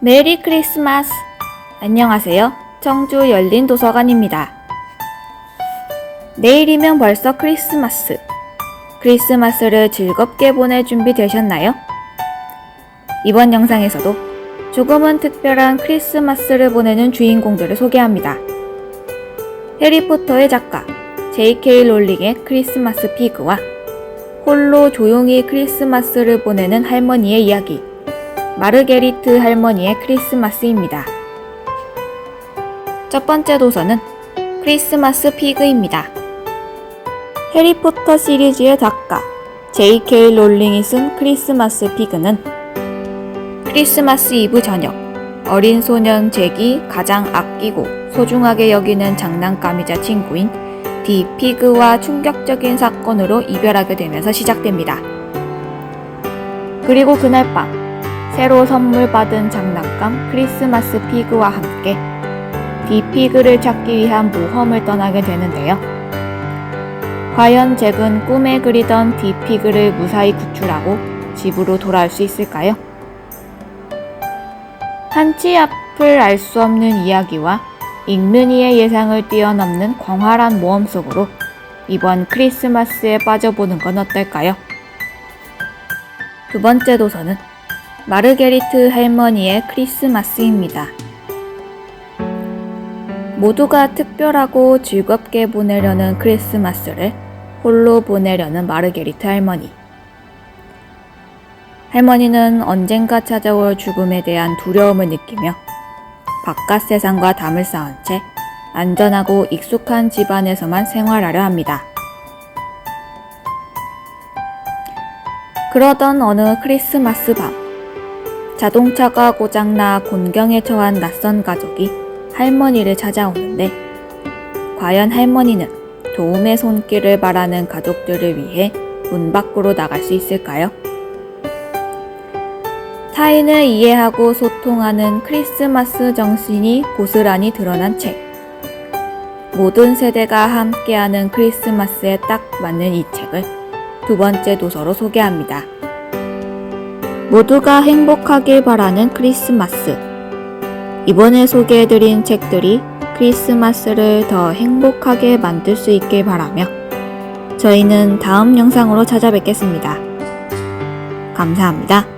메리 크리스마스! 안녕하세요. 청주 열린 도서관입니다. 내일이면 벌써 크리스마스. 크리스마스를 즐겁게 보낼 준비 되셨나요? 이번 영상에서도 조금은 특별한 크리스마스를 보내는 주인공들을 소개합니다. 해리포터의 작가 J.K. 롤링의 크리스마스 피그와 홀로 조용히 크리스마스를 보내는 할머니의 이야기 마르게리트 할머니의 크리스마스입니다. 첫 번째 도서는 크리스마스 피그입니다. 해리포터 시리즈의 작가 J.K. 롤링이 쓴 크리스마스 피그는 크리스마스 이브 저녁 어린 소년 잭이 가장 아끼고 소중하게 여기는 장난감이자 친구인 디 피그와 충격적인 사건으로 이별하게 되면서 시작됩니다. 그리고 그날 밤 새로 선물 받은 장난감 크리스마스 피그와 함께 디 피그를 찾기 위한 모험을 떠나게 되는데요. 과연 잭은 꿈에 그리던 디 피그를 무사히 구출하고 집으로 돌아올 수 있을까요? 한치 앞을 알 수 없는 이야기와 읽는 이의 예상을 뛰어넘는 광활한 모험 속으로 이번 크리스마스에 빠져보는 건 어떨까요? 두 번째 도서는 마르게리트 할머니의 크리스마스입니다. 모두가 특별하고 즐겁게 보내려는 크리스마스를 홀로 보내려는 마르게리트 할머니. 할머니는 언젠가 찾아올 죽음에 대한 두려움을 느끼며 바깥 세상과 담을 쌓은 채 안전하고 익숙한 집안에서만 생활하려 합니다. 그러던 어느 크리스마스 밤, 자동차가 고장나 곤경에 처한 낯선 가족이 할머니를 찾아오는데, 과연 할머니는 도움의 손길을 바라는 가족들을 위해 문 밖으로 나갈 수 있을까요? 타인을 이해하고 소통하는 크리스마스 정신이 고스란히 드러난 책. 모든 세대가 함께하는 크리스마스에 딱 맞는 이 책을 두 번째 도서로 소개합니다. 모두가 행복하길 바라는 크리스마스. 이번에 소개해드린 책들이 크리스마스를 더 행복하게 만들 수 있길 바라며 저희는 다음 영상으로 찾아뵙겠습니다. 감사합니다.